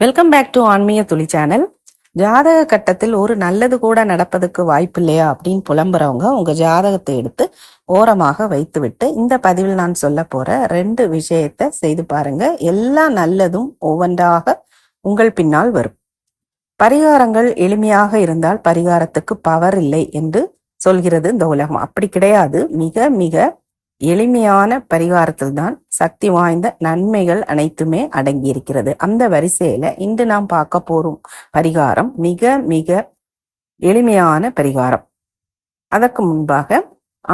Welcome back to ஆன்மீக துளி channel. ஜாதக கட்டத்தில் ஒரு நல்லது கூட நடப்பதுக்கு வாய்ப்பு இல்லையா அப்படின்னு புலம்புறவங்க உங்க ஜாதகத்தை எடுத்து ஓரமாக வைத்துவிட்டு இந்த பதிவில் நான் சொல்ல போற ரெண்டு விஷயத்த செய்து பாருங்க. எல்லா நல்லதும் ஒவ்வொன்றாக உங்கள் பின்னால் வரும். பரிகாரங்கள் எளிமையாக இருந்தால் பரிகாரத்துக்கு பவர் இல்லை என்று சொல்கிறது இந்த உலகம். அப்படி கிடையாது. மிக மிக எளிமையான பரிகாரத்தில் தான் சக்தி வாய்ந்த நன்மைகள் அனைத்துமே அடங்கி இருக்கிறது அந்த வரிசையில இன்று நாம் பார்க்க போறோம் பரிகாரம் மிக மிக எளிமையான பரிகாரம். அதற்கு முன்பாக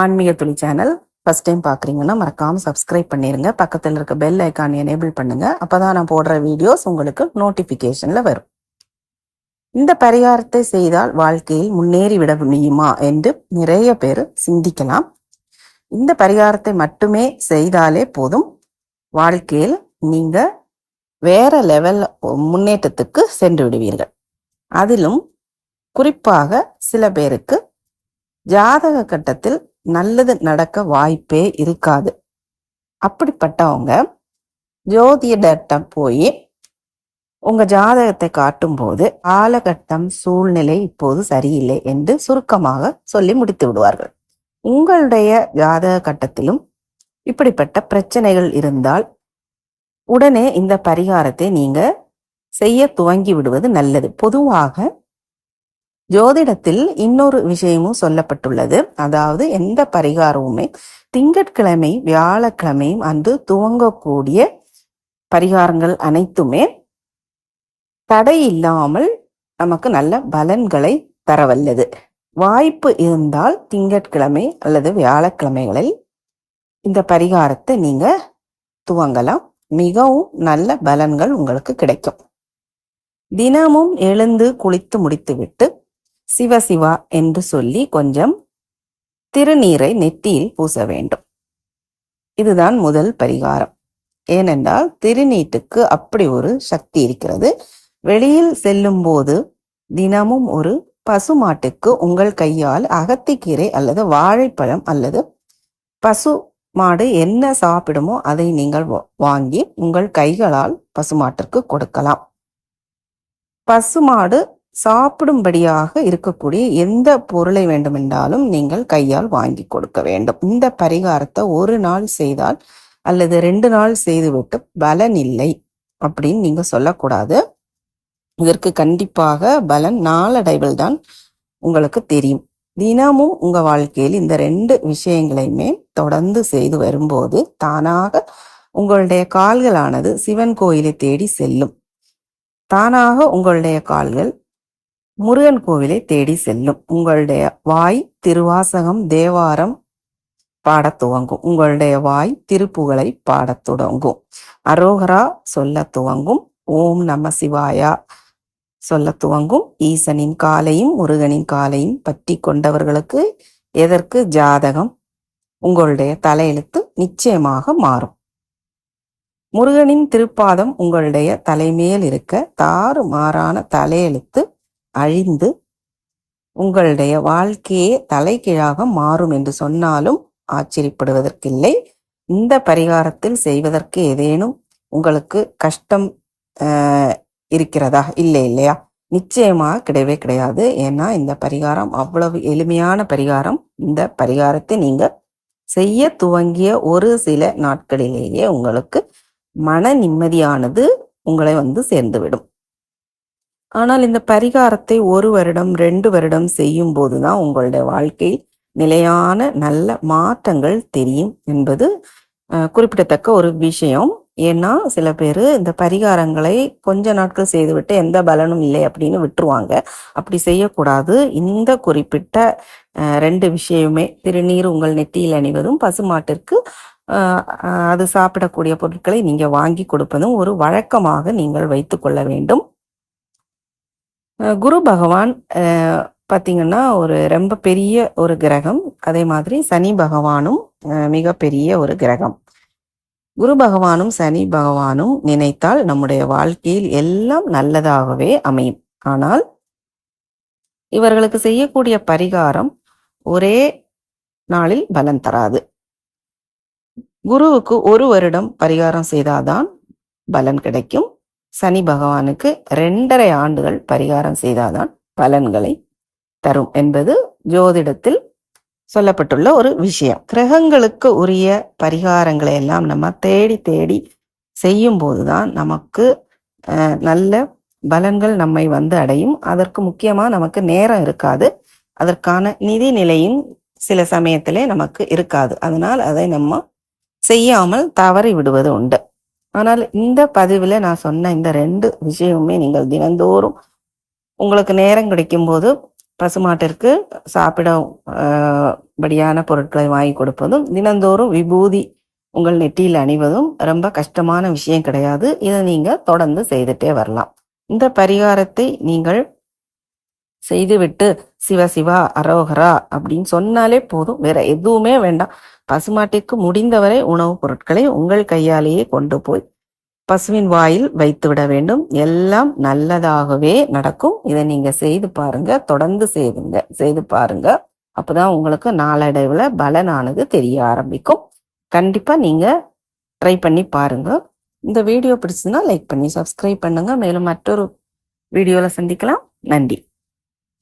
ஆன்மீக துளி சேனல் ஃபர்ஸ்ட் டைம் பார்க்குறீங்கன்னா மறக்காமல் சப்ஸ்கிரைப் பண்ணிடுங்க பக்கத்தில் இருக்க பெல் ஐக்கான் எனேபிள் பண்ணுங்க. அப்பதான் நான் போடுற வீடியோஸ் உங்களுக்கு நோட்டிஃபிகேஷனில் வரும். இந்த பரிகாரத்தை செய்தால் வாழ்க்கையில் முன்னேறி விட முடியுமா என்று நிறைய பேர் சிந்திக்கலாம். இந்த பரிகாரத்தை மட்டுமே செய்தாலே போதும். வாழ்க்கையில் நீங்க வேற லெவல் முன்னேற்றத்துக்கு சென்று விடுவீர்கள். அதிலும் குறிப்பாக சில பேருக்கு ஜாதக கட்டத்தில் நல்லது நடக்க வாய்ப்பே இருக்காது. அப்படிப்பட்டவங்க ஜோதிடர்கிட்ட போய் உங்க ஜாதகத்தை காட்டும்போது காலகட்டம் சூழ்நிலை இப்போது சரியில்லை என்று சுருக்கமாக சொல்லி முடித்து விடுவார்கள். உங்களுடைய ஜாதக கட்டத்திலும் இப்படிப்பட்ட பிரச்சனைகள் இருந்தால் உடனே இந்த பரிகாரத்தை நீங்க செய்ய துவங்கி விடுவது நல்லது. பொதுவாக ஜோதிடத்தில் இன்னொரு விஷயமும் சொல்லப்பட்டுள்ளது. அதாவது எந்த பரிகாரமுமே திங்கட்கிழமை வியாழக்கிழமையும் அன்று துவங்கக்கூடிய பரிகாரங்கள் அனைத்துமே தடை இல்லாமல் நமக்கு நல்ல பலன்களை தரவல்லது. வாய்ப்பு இருந்தால் திங்கட்கிழமை அல்லது வியாழக்கிழமைகளில் இந்த பரிகாரத்தை நீங்க துவங்கலாம். மிகவும் நல்ல பலன்கள் உங்களுக்கு கிடைக்கும். தினமும் எழுந்து குளித்து முடித்துவிட்டு சிவ சிவா என்று சொல்லி கொஞ்சம் திருநீரை நெற்றியில் பூச வேண்டும். இதுதான் முதல் பரிகாரம். ஏனென்றால் திருநீட்டுக்கு அப்படி ஒரு சக்தி இருக்கிறது. வெளியில் செல்லும் போது தினமும் ஒரு பசுமாட்டுக்கு உங்கள் கையால் அகத்திக்கீரை அல்லது வாழைப்பழம் அல்லது பசு மாடு என்ன சாப்பிடுமோ அதை நீங்கள் வாங்கி உங்கள் கைகளால் பசுமாட்டிற்கு கொடுக்கலாம். பசுமாடு சாப்பிடும்படியாக இருக்கக்கூடிய எந்த பொருளை வேண்டுமென்றாலும் நீங்கள் கையால் வாங்கி கொடுக்க வேண்டும். இந்த பரிகாரத்தை ஒரு நாள் செய்தால் அல்லது ரெண்டு நாள் செய்துவிட்டு பலன் இல்லை அப்படின்னு நீங்கள் சொல்லக்கூடாது. இதற்கு கண்டிப்பாக பலன் நாளடைவில் தான் உங்களுக்கு தெரியும். தினமும் உங்க வாழ்க்கையில் இந்த ரெண்டு விஷயங்களையுமே தொடர்ந்து செய்து வரும்போது தானாக உங்களுடைய கால்களானது சிவன் கோயிலை தேடி செல்லும். தானாக உங்களுடைய கால்கள் முருகன் கோவிலை தேடி செல்லும். உங்களுடைய வாய் திருவாசகம் தேவாரம் பாடத் துவங்கும். உங்களுடைய வாய் திருப்புகளை பாடத் தொடங்கும். அரோகரா சொல்ல துவங்கும். ஓம் நம சிவாயா. சொல்ல துவங்கும். ஈசனின் காலையும் முருகனின் காலையும் பற்றி கொண்டவர்களுக்கு எதற்கு ஜாதகம்? உங்களுடைய தலையெழுத்து நிச்சயமாக மாறும். முருகனின் திருப்பாதம் உங்களுடைய தலைமையில் இருக்க தாறு மாறான தலையெழுத்து அழிந்து உங்களுடைய வாழ்க்கையே தலைகீழாக மாறும் என்று சொன்னாலும் ஆச்சரியப்படுவதற்கில்லை. இந்த பரிகாரத்தில் செய்வதற்கு ஏதேனும் உங்களுக்கு கஷ்டம் இருக்கிறதா? இல்லை இல்லையா? நிச்சயமாக கிடையவே கிடையாது. ஏன்னா இந்த பரிகாரம் அவ்வளவு எளிமையான பரிகாரம். இந்த பரிகாரத்தை நீங்கள் செய்ய துவங்கிய ஒரு சில நாட்களிலேயே உங்களுக்கு மன நிம்மதியானது உங்களை வந்து சேர்ந்துவிடும். ஆனால் இந்த பரிகாரத்தை ஒரு வருடம் ரெண்டு வருடம் செய்யும் போது தான் உங்களுடைய வாழ்க்கையில் நிலையான நல்ல மாற்றங்கள் தெரியும் என்பது குறிப்பிடத்தக்க ஒரு விஷயம். ஏன்னா சில பேர் இந்த பரிகாரங்களை கொஞ்ச நாட்கள் செய்துவிட்டு எந்த பலனும் இல்லை அப்படின்னு விட்டுருவாங்க. அப்படி செய்யக்கூடாது. இந்த குறிப்பிட்ட ரெண்டு விஷயமே திருநீர் உங்கள் நெற்றியில் அணிவதும் பசுமாட்டிற்கு அது சாப்பிடக்கூடிய பொருட்களை நீங்கள் வாங்கி கொடுப்பதும் ஒரு வழக்கமாக நீங்கள் வைத்து கொள்ள வேண்டும். குரு பகவான் பார்த்தீங்கன்னா ஒரு ரொம்ப பெரிய ஒரு கிரகம். அதே மாதிரி சனி பகவானும் மிகப்பெரிய ஒரு கிரகம். குரு பகவானும் சனி பகவானும் நினைத்தால் நம்முடைய வாழ்க்கையில் எல்லாம் நல்லதாகவே அமையும். ஆனால் இவர்களுக்கு செய்யக்கூடிய பரிகாரம் ஒரே நாளில் பலன் தராது. குருவுக்கு ஒரு வருடம் பரிகாரம் செய்தாதான் பலன் கிடைக்கும். சனி பகவானுக்கு ரெண்டரை ஆண்டுகள் பரிகாரம் செய்தாதான் பலன்களை தரும் என்பது ஜோதிடத்தில் சொல்லப்பட்டுள்ள ஒரு விஷயம். கிரகங்களுக்கு உரிய பரிகாரங்களை எல்லாம் நம்ம தேடி தேடி செய்யும் போதுதான் நமக்கு நல்ல பலன்கள் நம்மை வந்து அடையும். அதற்கு முக்கியமாக நமக்கு நேரம் இருக்காது. அதற்கான நிதி நிலையும் சில சமயத்திலே நமக்கு இருக்காது. அதனால் அதை நம்ம செய்யாமல் தவறி விடுவது உண்டு. ஆனால் இந்த பதிவில் நான் சொன்ன இந்த ரெண்டு விஷயமுமே நீங்கள் தினந்தோறும் உங்களுக்கு நேரம் கிடைக்கும் போது பசுமாட்டிற்கு சாப்பிட படியான பொருட்களை வாங்கி கொடுப்பதும் தினந்தோறும் விபூதி உங்கள் நெற்றியில் அணிவதும் ரொம்ப கஷ்டமான விஷயம் கிடையாது. இதை நீங்கள் தொடர்ந்து செய்துட்டே வரலாம். இந்த பரிகாரத்தை நீங்கள் செய்துவிட்டு சிவ சிவா அரோகரா அப்படின்னு சொன்னாலே போதும். வேற எதுவுமே வேண்டாம். பசுமாட்டிற்கு முடிந்தவரை உணவுப் பொருட்களை உங்கள் கையாலேயே கொண்டு போய் பசுவின் வாயில் வைத்து விட வேண்டும். எல்லாம் நல்லதாகவே நடக்கும். இதை நீங்க செய்து பாருங்க. தொடர்ந்து செய்துங்க. செய்து பாருங்க. அப்போதான் உங்களுக்கு நாளடைவில் பலனானது தெரிய ஆரம்பிக்கும். கண்டிப்பாக நீங்கள் ட்ரை பண்ணி பாருங்கள் இந்த வீடியோ பிடிச்சதுன்னா லைக் பண்ணி சப்ஸ்கிரைப் பண்ணுங்கள் மேலும் மற்றொரு வீடியோவில் சந்திக்கலாம். நன்றி.